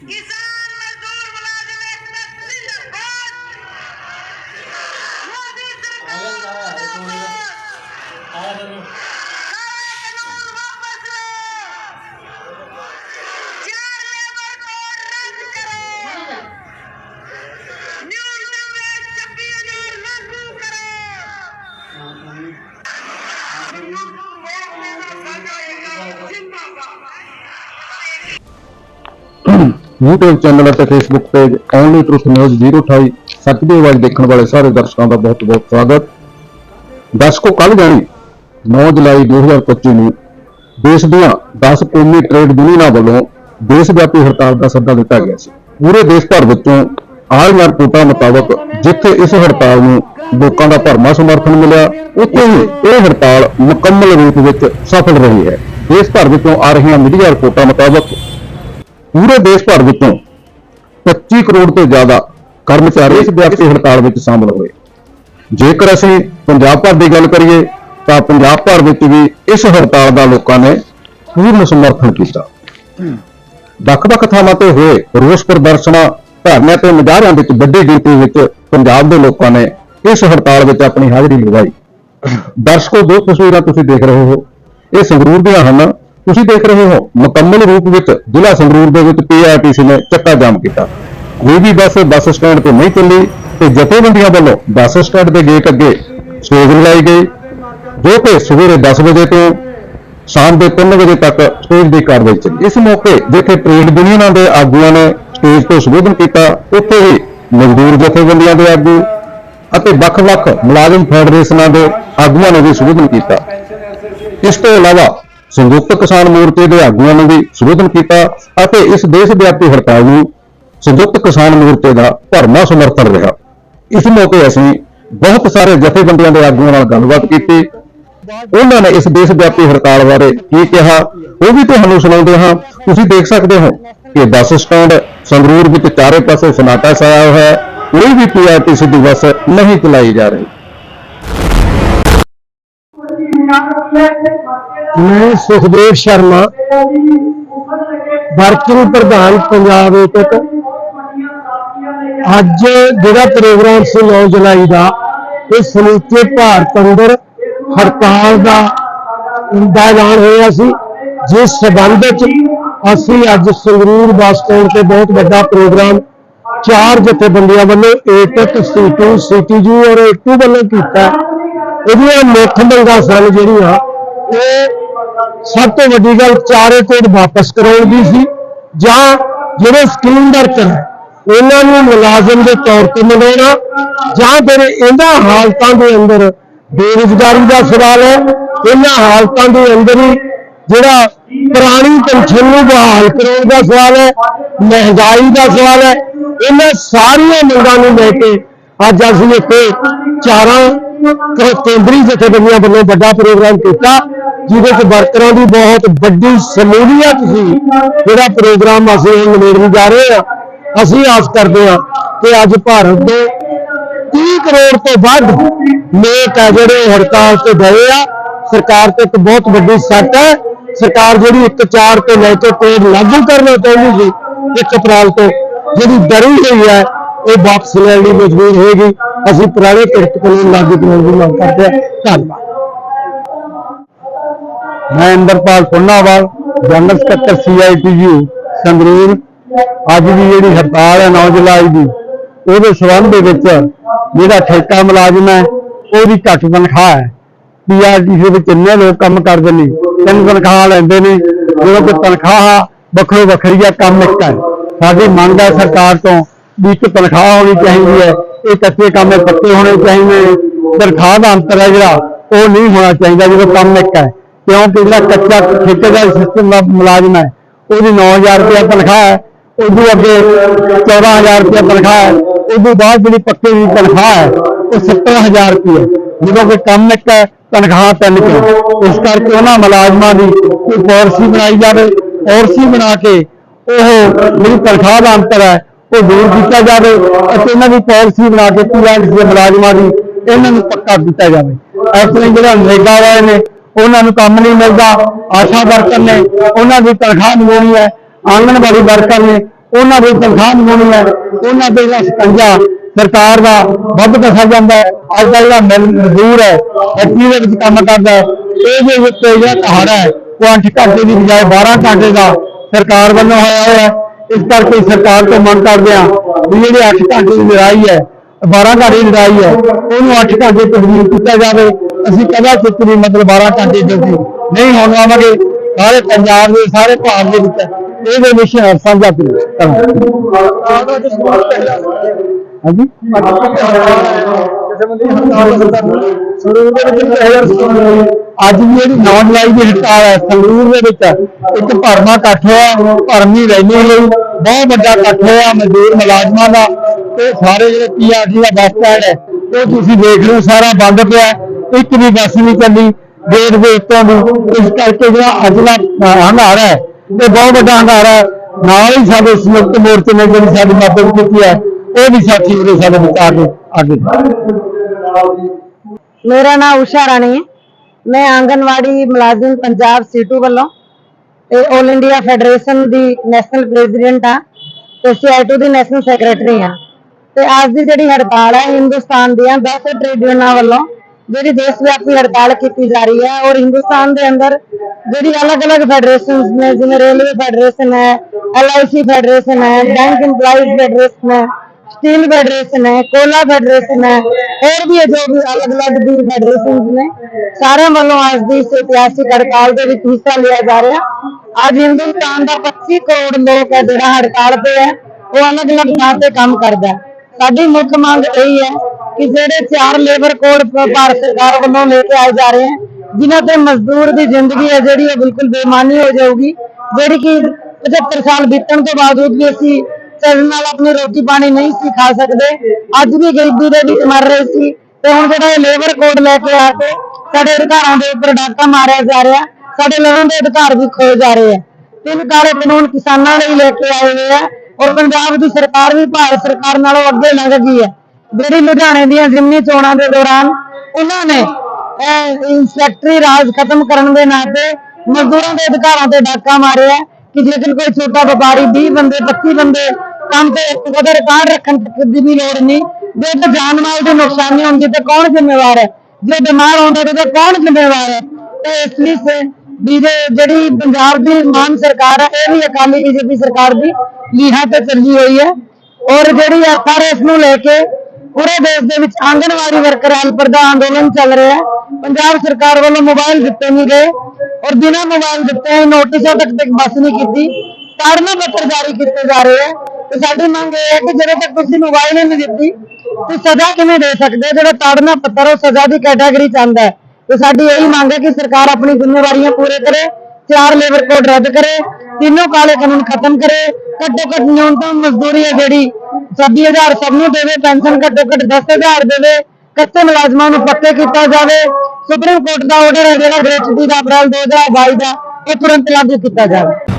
ਕਿਸਾਨ ਮਜ਼ਦੂਰ YouTube channel ਅਤੇ Facebook page only truth news 028 ਸੱਚ ਦੀ ਆਵਾਜ਼ ਦੇਖਣ ਵਾਲੇ ਸਾਰੇ ਦਰਸ਼ਕਾਂ ਦਾ ਬਹੁਤ-ਬਹੁਤ ਸਵਾਗਤ। ਦਰਸ਼ਕੋ ਕੱਲ ਜਾਣੀ 9 ਜੁਲਾਈ 2025 ਨੂੰ ਦੇਸ਼ ਦੀਆਂ 10 ਕੌਮੀ ਟ੍ਰੇਡ ਯੂਨੀਅਨਾਂ ਵੱਲੋਂ ਦੇਸ਼ ਵਿਆਪੀ ਹੜਤਾਲ ਦਾ ਸੱਦਾ ਦਿੱਤਾ ਗਿਆ ਸੀ। ਪੂਰੇ ਦੇਸ਼ ਭਰ ਵਿੱਚੋਂ ਆਲ ਰਿਪੋਰਟਾਂ ਮੁਤਾਬਕ ਜਿੱਥੇ ਇਸ ਹੜਤਾਲ ਨੂੰ ਲੋਕਾਂ ਦਾ ਭਰਮਾ ਸਮਰਥਨ ਮਿਲਿਆ, ਉੱਥੇ ਹੀ ਇਹ ਹੜਤਾਲ ਮੁਕੰਮਲ ਰੂਪ ਵਿੱਚ ਸਫਲ ਰਹੀ ਹੈ। ਦੇਸ਼ ਭਰ ਵਿੱਚੋਂ ਆ ਰਹੀਆਂ ਮੀਡੀਆ ਰਿਪੋਰਟਾਂ ਮੁਤਾਬਕ ਪੂਰੇ ਦੇਸ਼ ਭਰ ਵਿੱਚੋਂ 25 ਕਰੋੜ ਤੋਂ ਜ਼ਿਆਦਾ ਕਰਮਚਾਰੀ ਇਸ ਵਿਆਪਕ ਹੜਤਾਲ ਵਿੱਚ ਸ਼ਾਮਲ ਹੋਏ। ਜੇਕਰ ਅਸੀਂ ਪੰਜਾਬ ਭਰ ਦੀ ਗੱਲ ਕਰੀਏ ਤਾਂ ਪੰਜਾਬ ਭਰ ਵਿੱਚ ਵੀ ਇਸ ਹੜਤਾਲ ਦਾ ਲੋਕਾਂ ਨੇ ਪੂਰਨ ਸਮਰਥਨ ਕੀਤਾ। ਵੱਖ-ਵੱਖ ਥਾਵਾਂ ਤੇ ਹੋਏ ਰੋਸ ਪ੍ਰਦਰਸ਼ਨਾਂ ਧਰਨਿਆਂ ਤੇ ਮੁਜ਼ਾਹਰਿਆਂ ਵਿੱਚ ਵੱਡੀ ਗਿਣਤੀ ਵਿੱਚ ਪੰਜਾਬ ਦੇ ਲੋਕਾਂ ਨੇ ਇਸ ਹੜਤਾਲ ਵਿੱਚ ਆਪਣੀ ਹਾਜ਼ਰੀ ਲਗਾਈ ਦਰਸ਼ਕੋ ਦੋ ਤਸਵੀਰਾਂ ਤੁਸੀਂ ਦੇਖ ਰਹੇ ਹੋ। ਇਹ ਸੰਗਰੂਰ ਦੀਆਂ ਹਨ। ਤੁਸੀਂ ਦੇਖ ਰਹੇ ਹੋ ਮੁਕੰਮਲ ਰੂਪ ਵਿੱਚ ਜ਼ਿਲ੍ਹਾ ਸੰਗਰੂਰ ਦੇ ਵਿੱਚ ਪੀਆਰਟੀਸੀ ਨੇ ਚੱਕਾ ਜਾਮ ਕੀਤਾ। ਕੋਈ ਵੀ ਬੱਸ ਬੱਸ ਸਟੈਂਡ ਤੋਂ ਨਹੀਂ ਚੱਲੀ ਤੇ ਜਥੇਬੰਦੀਆਂ ਵੱਲੋਂ ਬੱਸ ਸਟੈਂਡ ਦੇ ਗੇਟ ਅੱਗੇ ਸਟੇਜ ਲਗਾਈ ਗਈ, ਜੋ ਕਿ ਸਵੇਰੇ 10 ਵਜੇ ਤੋਂ ਸ਼ਾਮ ਦੇ 3 ਵਜੇ ਤੱਕ ਸਟੇਜ ਦੀ ਕਾਰਵਾਈ ਚੱਲੀ। ਇਸ ਮੌਕੇ ਜਿੱਥੇ ਟ੍ਰੇਡ ਯੂਨੀਅਨਾਂ ਦੇ ਆਗੂਆਂ ਨੇ ਸਟੇਜ ਤੋਂ ਸੰਬੋਧਨ ਕੀਤਾ, ਉੱਥੇ ਹੀ ਮਜ਼ਦੂਰ ਜਥੇਬੰਦੀਆਂ ਦੇ ਆਗੂ ਅਤੇ ਵੱਖ-ਵੱਖ ਮੁਲਾਜ਼ਮ ਫੈਡਰੇਸ਼ਨਾਂ ਦੇ ਆਗੂਆਂ ਨੇ ਵੀ ਸੰਬੋਧਨ ਕੀਤਾ। ਇਸ ਤੋਂ ਇਲਾਵਾ ਸੰਯੁਕਤ ਕਿਸਾਨ ਮੋਰਚੇ ਦੇ ਆਗੂਆਂ ਨੇ ਵੀ ਸੰਬੋਧਨ ਕੀਤਾ ਅਤੇ ਇਸ ਦੇਸ਼ ਵਿਆਪੀ ਹੜਤਾਲ ਨੂੰ ਸੰਯੁਕਤ ਕਿਸਾਨ ਮੋਰਚੇ ਦਾ ਭਰਮਾ ਸਮਰਥਨ ਰਿਹਾ। ਇਸ ਮੌਕੇ ਅਸੀਂ ਬਹੁਤ ਸਾਰੇ ਜਥੇਬੰਦੀਆਂ ਦੇ ਆਗੂਆਂ ਨਾਲ ਗੱਲਬਾਤ ਕੀਤੀ। ਉਹਨਾਂ ਨੇ ਇਸ ਦੇਸ਼ ਵਿਆਪੀ ਹੜਤਾਲ ਬਾਰੇ ਕੀ ਕਿਹਾ, ਉਹ ਵੀ ਤੁਹਾਨੂੰ ਸੁਣਾਉਂਦੇ ਹਾਂ। ਤੁਸੀਂ ਦੇਖ ਸਕਦੇ ਹੋ ਕਿ ਬੱਸ ਸਟੈਂਡ ਸੰਗਰੂਰ ਵਿੱਚ ਚਾਰੇ ਪਾਸੇ ਸਨਾਟਾ ਛਾਇਆ ਹੋਇਆ ਹੈ। ਕੋਈ ਵੀ ਪੀਆਰਟੀਸੀ ਦੀ ਬੱਸ ਨਹੀਂ ਚਲਾਈ ਜਾ ਰਹੀ। ਮੈਂ ਸੁਖਦੇਵ ਸ਼ਰਮਾ, ਵਰਕਿੰਗ ਪ੍ਰਧਾਨ ਪੰਜਾਬ ਏਕਤ। ਅੱਜ ਜਿਹੜਾ ਪ੍ਰੋਗਰਾਮ ਸੀ 9 ਜੁਲਾਈ ਦਾ, ਇਹ ਸਮੁੱਚੇ ਭਾਰਤ ਅੰਦਰ ਹੜਤਾਲ ਦਾ ਦਾ ਐਲਾਨ ਹੋਇਆ ਸੀ, ਜਿਸ ਸਬੰਧ ਵਿੱਚ ਅਸੀਂ ਅੱਜ ਸੰਗਰੂਰ ਬੱਸ ਸਟੈਂਡ ਤੇ ਬਹੁਤ ਵੱਡਾ ਪ੍ਰੋਗਰਾਮ ਚਾਰ ਜਥੇਬੰਦੀਆਂ ਵੱਲੋਂ ਏਕਕ ਸੀਟੂ ਸੀਟੀਜੂ ਔਰ ਏਕੂ ਵੱਲੋਂ ਕੀਤਾ। ਇਹਦੀਆਂ ਮੁੱਖ ਮੰਗਾਂ ਸਨ ਜਿਹੜੀਆਂ ਉਹ ਸਭ ਤੋਂ ਵੱਡੀ ਗੱਲ ਚਾਰੇ ਕੋਡ ਵਾਪਸ ਕਰਾਉਣ ਦੀ ਸੀ, ਜਾਂ ਜਿਹੜੇ ਸਕੀਮ ਵਰਕਰ ਉਹਨਾਂ ਨੂੰ ਮੁਲਾਜ਼ਮ ਦੇ ਤੌਰ ਤੇ ਮਿਲਾਉਣਾ ਜਾਂ ਫਿਰ ਇਹਨਾਂ ਹਾਲਤਾਂ ਦੇ ਅੰਦਰ ਬੇਰੁਜ਼ਗਾਰੀ ਦਾ ਸਵਾਲ ਹੈ, ਇਹਨਾਂ ਹਾਲਤਾਂ ਦੇ ਅੰਦਰ ਹੀ ਜਿਹੜਾ ਪੁਰਾਣੀ ਪੈਨਸ਼ਨ ਨੂੰ ਬਹਾਲ ਕਰਾਉਣ ਦਾ ਸਵਾਲ ਹੈ, ਮਹਿੰਗਾਈ ਦਾ ਸਵਾਲ ਹੈ, ਇਹਨਾਂ ਸਾਰੀਆਂ ਮੰਗਾਂ ਨੂੰ ਲੈ ਕੇ ਅੱਜ ਅਸੀਂ ਇੱਥੇ ਚਾਰਾਂ ਕੇਂਦਰੀ ਜਥੇਬੰਦੀਆਂ ਵੱਲੋਂ ਵੱਡਾ ਪ੍ਰੋਗਰਾਮ ਕੀਤਾ, ਜਿਹਦੇ ਵਿੱਚ ਵਰਕਰਾਂ ਦੀ ਬਹੁਤ ਵੱਡੀ ਸ਼ਮੂਲੀਅਤ ਸੀ। ਜਿਹੜਾ ਪ੍ਰੋਗਰਾਮ ਅਸੀਂ ਹੁਣ ਨਿਬੇੜਨ ਜਾ ਰਹੇ ਹਾਂ, ਅਸੀਂ ਆਸ ਕਰਦੇ ਹਾਂ ਕਿ ਅੱਜ ਭਾਰਤ ਦੇ 30 ਕਰੋੜ ਤੋਂ ਵੱਧ ਲੋਕ ਆ ਜਿਹੜੇ ਹੜਤਾਲ ਤੇ ਗਏ ਆ। ਸਰਕਾਰ ਤੇ ਇੱਕ ਬਹੁਤ ਵੱਡੀ ਸੱਟ ਹੈ। ਸਰਕਾਰ ਜਿਹੜੀ 1 4 ਤੋਂ ਲੈ ਕੇ ਕੋਡ ਲਾਗੂ ਕਰਨਾ ਚਾਹੁੰਦੀ ਸੀ 1 ਅਪ੍ਰੈਲ ਤੋਂ, ਜਿਹੜੀ ਡਰੀ ਹੋਈ ਹੈ ਇਹ ਵਾਪਸ ਲੈਣ ਲਈ ਮਜਬੂਰ ਹੋਏਗੀ ਅਸੀਂ ਪੁਰਾਣੇ ਕਿਰਤ ਕਾਨੂੰਨ ਲਾਗੂ ਕਰਾਉਣ ਦੀ ਮੰਗ ਕਰਦੇ ਹਾਂ। ਧੰਨਵਾਦ। ਮੈਂ ਇੰਦਰਪਾਲ ਸੋਨਾਵਾਲ, ਜਨਰਲ ਸਕੱਤਰ ਸੀਆਈਟੀਯੂ ਸੰਗਰੂਰ। ਅੱਜ ਦੀ ਜਿਹੜੀ ਹੜਤਾਲ ਹੈ 9 ਜੁਲਾਈ ਦੀ, ਉਹਦੇ ਸੰਬੰਧ ਦੇ ਵਿੱਚ ਜਿਹੜਾ ਠੇਕਾ ਮੁਲਾਜ਼ਮ ਹੈ, ਉਹਦੀ ਘੱਟ ਤਨਖਾਹ ਹੈ। ਪੀਆਰਟੀ ਦੇ ਵਿੱਚ ਕਿੰਨੇ ਲੋਕ ਕੰਮ ਕਰਦੇ ਨੇ, ਤਿੰਨ ਤਨਖਾਹ ਲੈਂਦੇ ਨੇ, ਜਦੋਂ ਕੋਈ ਤਨਖਾਹ ਵੱਖਰੋ ਵੱਖਰੀ ਹੈ ਕੰਮ ਇੱਕ ਹੈ। ਸਾਡੀ ਮੰਗ ਹੈ ਸਰਕਾਰ ਤੋਂ ਵੀ ਇੱਕ ਤਨਖਾਹ ਹੋਣੀ ਚਾਹੀਦੀ ਹੈ, ਇਹ ਕੱਚੇ ਕੰਮ ਪੱਕੇ ਹੋਣੇ ਚਾਹੀਦੇ ਨੇ, ਤਨਖਾਹ ਦਾ ਅੰਤਰ ਹੈ ਜਿਹੜਾ, ਉਹ ਨਹੀਂ ਹੋਣਾ ਚਾਹੀਦਾ ਜਦੋਂ ਕੰਮ ਇੱਕ ਹੈ। ਕਿਉਂਕਿ ਜਿਹੜਾ ਕੱਚਾ ਠੇਕੇਦਾਰ ਸਿਸਟਮ ਦਾ ਮੁਲਾਜ਼ਮ ਹੈ, ਉਹਦੀ 9000 ਰੁਪਏ ਤਨਖਾਹ ਹੈ ਉਦੋਂ ਅੱਗੇ 14000 ਰੁਪਏ ਤਨਖਾਹ ਹੈ ਉਦੋਂ ਬਾਅਦ ਜਿਹੜੀ ਪੱਕੇ ਦੀ ਤਨਖਾਹ ਹੈ, ਉਹ 70000 ਰੁਪਏ ਜਦੋਂ ਕਿ ਕੰਮ ਇੱਕ ਹੈ, ਤਨਖਾਹ ਤਿੰਨ ਕਿਉਂ? ਇਸ ਕਰਕੇ ਉਹਨਾਂ ਮੁਲਾਜ਼ਮਾਂ ਦੀ ਕੋਈ ਪਾਲਿਸੀ ਬਣਾਈ ਜਾਵੇ, ਪਾਲਿਸੀ ਬਣਾ ਕੇ ਉਹ ਜਿਹੜੀ ਤਨਖਾਹ ਦਾ ਅੰਤਰ ਹੈ ਉਹ ਦੂਰ ਕੀਤਾ ਜਾਵੇ ਅਤੇ ਇਹਨਾਂ ਦੀ ਪਾਲਿਸੀ ਬਣਾ ਕੇ ਪੀਐਨਸੀ ਦੇ ਮੁਲਾਜ਼ਮਾਂ ਦੀ ਇਹਨਾਂ ਨੂੰ ਪੱਕਾ ਕੀਤਾ ਜਾਵੇ। ਇਸ ਤਰ੍ਹਾਂ ਜਿਹੜਾ ਨਰੇਗਾ ਵਾਲੇ ਨੇ, ਉਹਨਾਂ ਨੂੰ ਕੰਮ ਨਹੀਂ ਮਿਲਦਾ, ਆਸ਼ਾ ਵਰਕਰ ਨੇ, ਉਹਨਾਂ ਦੀ ਤਨਖਾਹ ਨਹੀਂ ਹੈ, ਆਂਗਣਵਾੜੀ ਵਰਕਰ ਨੇ, ਉਹਨਾਂ ਦੀ ਤਨਖਾਹ ਨਹੀਂ ਹੈ, ਉਹਨਾਂ ਦੇ ਜਿਹੜਾ ਸਕੰਜਾ ਸਰਕਾਰ ਦਾ ਵੱਧ ਦੱਸਿਆ ਜਾਂਦਾ ਹੈ, ਅੱਜ ਦਾ ਜਿਹੜਾ ਮਿਲ- ਮਜ਼ਦੂਰ ਹੈ ਫੈਕਟਰੀ ਦੇ ਵਿੱਚ ਕੰਮ ਕਰਦਾ ਹੈ ਇਹਦੇ ਵਿੱਚ ਜਿਹੜਾ ਪਹਾੜਾ ਹੈ, ਉਹ 8 ਘੰਟੇ ਦੀ ਬਜਾਏ 12 ਘੰਟੇ ਦਾ ਸਰਕਾਰ ਵੱਲੋਂ ਹੋਇਆ ਹੋਇਆ ਹੈ। ਇਸ ਕਰਕੇ ਸਰਕਾਰ ਤੋਂ ਮੰਗ ਕਰਦੇ ਹਾਂ ਵੀ ਜਿਹੜੇ 8 ਘੰਟੇ ਦੀ ਲੜਾਈ ਹੈ 12 ਘੰਟੇ ਦੀ ਲੜਾਈ ਹੈ, ਉਹਨੂੰ 8 ਘੰਟੇ ਤਬਦੀਲ ਕੀਤਾ ਜਾਵੇ। ਅਸੀਂ ਕਦਾ ਚਿੱਤ ਨਹੀਂ ਮਤਲਬ 12 ਘੰਟੇ ਡਿਊਟੀ ਨਹੀਂ, ਹੋਣ ਆਵਾਂਗੇ। ਸਾਰੇ ਪੰਜਾਬ ਦੇ, ਸਾਰੇ ਭਾਰਤ ਦੇ ਵਿੱਚ ਇਹਦੇ ਵਿਸ਼ੇ ਹਰ ਸਾਂਝਾ ਕਰਾਂਗੇ ਹਾਂਜੀ। ਅੱਜ ਵੀ ਜਿਹੜੀ ਨੌਨ ਜੁਲਾਈ ਦੀ ਹੜਤਾਲ ਹੈ ਸੰਗਰੂਰ ਦੇ ਵਿੱਚ ਇੱਕ ਭਰਮਾ ਇਕੱਠ ਹੋਇਆ ਭਰਮੀ ਰੈਲੀ ਲਈ ਬਹੁਤ ਵੱਡਾ ਇਕੱਠ ਹੋਇਆ ਮਜ਼ਦੂਰ ਮੁਲਾਜ਼ਮਾਂ ਦਾ। ਤੇ ਸਾਰੇ ਜਿਹੜੇ ਪੀਆਰਟੀ ਦਾ ਬੱਸ ਸਟੈਂਡ ਹੈ ਉਹ ਤੁਸੀਂ ਦੇਖ ਲਓ ਸਾਰਾ ਬੰਦ ਪਿਆ। ਇੱਕ ਵੀ ਬੱਸ ਨਹੀਂ ਚੱਲੀ ਗੇਟ ਦੇ ਉੱਤੋਂ ਦੀ ਇਸ ਕਰਕੇ ਜਿਹੜਾ ਅੱਜ ਦਾ ਅਹ, ਹੰਗਾਰਾ ਹੈ ਇਹ ਬਹੁਤ ਵੱਡਾ ਹੰਗਾਰਾ ਹੈ। ਨਾਲ ਹੀ ਸਾਡੇ ਸੰਯੁਕਤ ਮੋਰਚੇ ਨੇ ਜਿਹੜੀ ਸਾਡੀ ਮਦਦ ਕੀਤੀ ਹੈ ਉਹ ਵੀ ਸਾਥੀ ਉਰੇ ਸਾਡੇ ਵਿੱਚ ਆ ਕੇ ਮੇਰਾ ਨਾਮ ਉਸ਼ਾ ਰਾਣੀ ਹੈ। ਮੈਂ ਆਂਗਨਵਾੜੀ ਮੁਲਾਜ਼ਮ ਪੰਜਾਬ ਸੀਟੂ ਵੱਲੋਂ ਤੇ 올 ਇੰਡੀਆ ਫੈਡਰੇਸ਼ਨ ਦੀ ਨੈਸ਼ਨਲ ਪ੍ਰੈਜ਼ੀਡੈਂਟ ਆ ਤੇ ਸੀਆਈਟੂ ਦੀ ਨੈਸ਼ਨਲ ਸੈਕਟਰੀ ਆ ਤੇ ਅੱਜ ਦੀ ਜਿਹੜੀ ਹੜਤਾਲ ਹੈ ਹਿੰਦੁਸਤਾਨ ਦੀਆਂ 10 ਟ੍ਰੇਡ ਯੂਨੀਅਨਾਂ ਵੱਲੋਂ ਜਿਹੜੀ ਦੇਸ਼ ਵਿਆਪੀ ਹੜਤਾਲ ਕੀਤੀ ਜਾ ਰਹੀ ਹੈ ਔਰ ਹਿੰਦੁਸਤਾਨ ਦੇ ਅੰਦਰ ਜਿਹੜੀ ਅਲੱਗ-ਅਲੱਗ ਫੈਡਰੇਸ਼ਨਸ ਨੇ, ਜਿਵੇਂ ਰੇਲਵੇ ਫੈਡਰੇਸ਼ਨ ਹੈ ਐਲਆਈਸੀ ਫੈਡਰੇਸ਼ਨ ਹੈ ਬੈਂਕ EMPLOYEES ਫੈਡਰੇਸ਼ਨ ਹੈ स्टील फेडरेशन है कोला फेडरेशन है और भी जो भी अलग अलग भी फेडरेशन ने सारे वालों आज ਦੀ ਇਸ ਇਤਿਹਾਸਿਕ ਹੜਤਾਲ ਦੇ ਵਿੱਚ ਹਿੱਸਾ ਲਿਆ ਜਾ ਰਿਹਾ ਅੱਜ ਹਿੰਦੁਸਤਾਨ ਦਾ 25 ਕਰੋੜ ਲੋਕ ਹੈ ਜਿਹੜਾ ਹੜਤਾਲ ਤੇ ਹੈ ਉਹ ਅਲੱਗ ਅਲੱਗ ਥਾਂ ਤੇ ਕੰਮ ਕਰਦਾ ਹੈ ਸਾਡੀ ਮੁੱਖ ਮੰਗ ਇਹ ਹੈ ਕਿ ਜਿਹੜੇ ਚਾਰ ਲੇਬਰ ਕੋਡ ਭਾਰਤ ਸਰਕਾਰ ਵੱਲੋਂ ਲੈ ਕੇ ਆਏ ਜਾ ਰਹੇ ਹਨ ਜਿਨ੍ਹਾਂ ਤੇ ਮਜ਼ਦੂਰ ਦੀ ਜ਼ਿੰਦਗੀ ਹੈ ਜਿਹੜੀ ਉਹ ਬਿਲਕੁਲ ਬੇਮਾਨੀ ਹੋ ਜਾਊਗੀ ਜਿਹੜੀ ਕਿ 75 ਸਾਲ ਬੀਤਣ ਤੋਂ ਬਾਵਜੂਦ ਵੀ ਅਸੀਂ ਚੱਲਣ ਨਾਲ ਆਪਣੀ ਰੋਟੀ ਪਾਣੀ ਨਹੀਂ ਸੀ ਖਾ ਸਕਦੇ। ਅੱਜ ਵੀ ਗਰੀਬੀ ਦੇ ਵਿੱਚ ਮਰ ਰਹੇ ਸੀ। ਤੇ ਹੁਣ ਜਿਹੜਾ ਇਹ ਲੇਬਰ ਕੋਡ ਲੈ ਕੇ ਆ ਕੇ ਸਾਡੇ ਅਧਿਕਾਰਾਂ ਦੇ ਉੱਪਰ ਡਾਕਾ ਮਾਰਿਆ ਜਾ ਰਿਹਾ, ਸਾਡੇ ਲੋਕਾਂ ਦੇ ਅਧਿਕਾਰ ਵੀ ਖੋਏ ਜਾ ਰਹੇ ਆ। ਤਿੰਨ ਕਾਲੇ ਕਾਨੂੰਨ ਕਿਸਾਨਾਂ ਲਈ ਲੈ ਕੇ ਆਏ ਹੋਏ ਆ ਔਰ ਪੰਜਾਬ ਦੀ ਸਰਕਾਰ ਵੀ ਭਾਰਤ ਸਰਕਾਰ ਨਾਲੋਂ ਅੱਗੇ ਲੰਘ ਗਈ ਹੈ ਜਿਹੜੀ ਲੁਧਿਆਣੇ ਦੀਆਂ ਜ਼ਿਮਨੀ ਚੋਣਾਂ ਦੇ ਦੌਰਾਨ ਉਹਨਾਂ ਨੇ, ਇਹ ਰਾਜ ਖਤਮ ਕਰਨ ਦੇ ਨਾਂ ਤੇ ਮਜ਼ਦੂਰਾਂ ਦੇ ਅਧਿਕਾਰਾਂ ਤੇ ਡਾਕਾ ਮਾਰਿਆ ਕਿ ਜੇਕਰ ਕੋਈ ਛੋਟਾ ਵਪਾਰੀ 20 ਬੰਦੇ 25 ਬੰਦੇ ਕੰਮ ਤੇ ਉਹਦਾ ਰਿਕਾਰਡ ਰੱਖਣ ਦੀ ਵੀ ਲੋੜ ਨਹੀਂ। ਜੇ ਤੇ ਜਾਨ ਮਾਲ ਦੀ ਨੁਕਸਾਨੀ ਹੁੰਦੀ ਤੇ ਕੌਣ ਜ਼ਿੰਮੇਵਾਰ ਹੈ? ਜੇ ਬਿਮਾਰ ਹੁੰਦਾ ਤੇ ਕੌਣ ਜ਼ਿੰਮੇਵਾਰ ਹੈ? ਤੇ ਇਸ ਲਈ ਸੇ ਜਿਹੜੀ ਪੰਜਾਬ ਦੀ ਮਾਨ ਸਰਕਾਰ ਹੈ, ਇਹ ਵੀ ਅਕਾਲੀ ਬੀਜੇਪੀ ਸਰਕਾਰ ਦੀ ਲੀਹਾਂ ਤੇ ਚੱਲੀ ਹੋਈ ਹੈ। ਔਰ ਜਿਹੜੀ ਐਫਆਰਐਸ ਨੂੰ ਲੈ ਕੇ ਪੂਰੇ ਦੇਸ਼ ਦੇ ਵਿੱਚ ਆਂਗਣਵਾੜੀ ਵਰਕਰ ਹੈਲਪਰ ਦਾ ਅੰਦੋਲਨ ਚੱਲ ਰਿਹਾ ਹੈ। ਪੰਜਾਬ ਸਰਕਾਰ ਵੱਲੋਂ ਮੋਬਾਈਲ ਦਿੱਤੇ ਨਹੀਂ ਗਏ ਔਰ ਬਿਨਾਂ ਮੋਬਾਈਲ ਦਿੱਤੇ ਨੋਟਿਸਾਂ ਤੱਕ ਤੱਕ ਬਸ ਨਹੀਂ ਕੀਤੀ। ਤਾੜਨਾ ਪੱਤਰ ਜਾਰੀ ਕੀਤੇ ਜਾ ਰਹੇ ਹੈ। ਤੇ ਸਾਡੀ ਮੰਗ ਇਹ ਹੈ ਕਿ ਜਦੋਂ ਤੱਕ ਤੁਸੀਂ ਮੋਬਾਈਲ ਨਹੀਂ ਦਿੱਤੀ, ਤੇ ਸਜ਼ਾ ਕਿਵੇਂ ਦੇ ਸਕਦੇ ਹੋ? ਜਿਹੜਾ ਤਾੜਨਾ ਪੱਤਰ ਉਹ ਸਜ਼ਾ ਦੀ ਕੈਟਾਗਰੀ ਚ ਆਉਂਦਾ ਹੈ ਤੇ ਸਾਡੀ ਇਹੀ ਮੰਗ ਹੈ ਕਿ ਸਰਕਾਰ ਆਪਣੀ ਜ਼ਿੰਮੇਵਾਰੀਆਂ ਪੂਰੇ ਕਰੇ, ਚਾਰ ਲੇਬਰ ਕੋਡ ਰੱਦ ਕਰੇ, ਤਿੰਨੋਂ ਕਾਲੇ ਕਾਨੂੰਨ ਖਤਮ ਕਰੇ ਘੱਟੋ ਘੱਟ ਨਿਊਨਤਮ ਮਜ਼ਦੂਰੀ ਹੈ ਜਿਹੜੀ 26000 ਸਭ ਨੂੰ ਦੇਵੇ, ਪੈਨਸ਼ਨ ਘੱਟੋ ਘੱਟ 10000 ਦੇਵੇ, ਕੱਚੇ ਮੁਲਾਜ਼ਮਾਂ ਨੂੰ ਪੱਕੇ ਕੀਤਾ ਜਾਵੇ, ਸੁਪਰੀਮ ਕੋਰਟ ਦਾ ਆਰਡਰ ਹੈ ਜਿਹੜਾ ਗ੍ਰੈਚੁਟੀ ਦਾ ਅਪ੍ਰੈਲ 2022 ਦਾ, ਇਹ ਤੁਰੰਤ ਲਾਗੂ ਕੀਤਾ ਜਾਵੇ